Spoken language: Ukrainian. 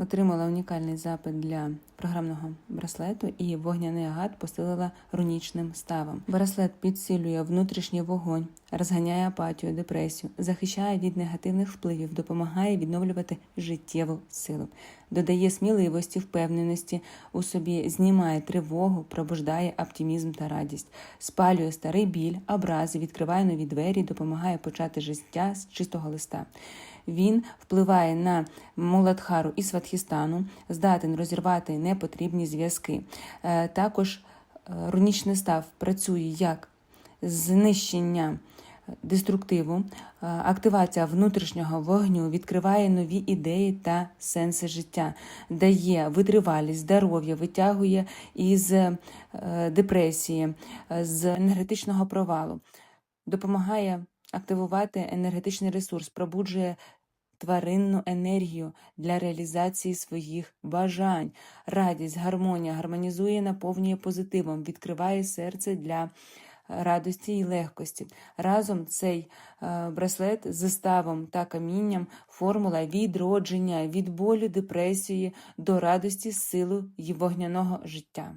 Отримала унікальний запит для програмного браслету, і вогняний агат посилила рунічним ставом. Браслет підсилює внутрішній вогонь, розганяє апатію, депресію, захищає від негативних впливів, допомагає відновлювати життєву силу, додає сміливості, впевненості у собі, знімає тривогу, пробуждає оптимізм та радість, спалює старий біль, образи, відкриває нові двері, допомагає почати життя з чистого листа. Він впливає на Муладхару і Сватхістану, здатен розірвати непотрібні зв'язки. Е, Також е, рунічний став працює як знищення деструктиву, е, активація внутрішнього вогню відкриває нові ідеї та сенси життя, дає витривалість, здоров'я, витягує із депресії, з енергетичного провалу, допомагає активувати енергетичний ресурс, пробуджує тваринну енергію для реалізації своїх бажань, радість, гармонія, гармонізує, наповнює позитивом, відкриває серце для радості і легкості. Разом цей е, браслет з ставом та камінням формула відродження від болю, депресії до радості, силу й вогняного життя.